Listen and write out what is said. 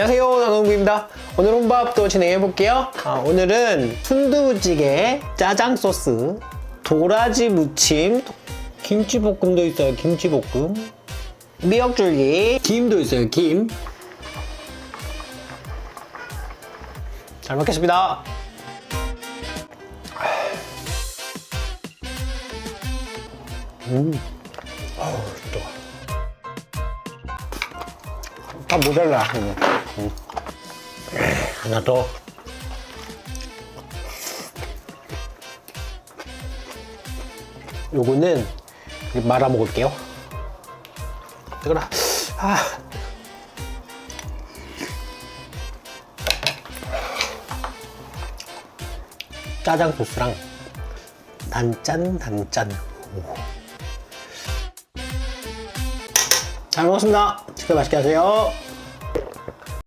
안녕하세요 나농부입니다. 오늘 혼밥도 진행해 볼게요. 아, 오늘은 순두부찌개 짜장 소스 도라지 무침 김치볶음도 있어요 김치볶음. 미역줄기 김도 있어요 김. 잘 먹겠습니다. 음. 어우 좋아 다 모자라 이거. 음. 하나 더 요거는 말아 먹을게요 뜨거라 아. 짜장 소스랑 단짠 단짠 오. 잘 먹었습니다. 식사 맛있게 하세요.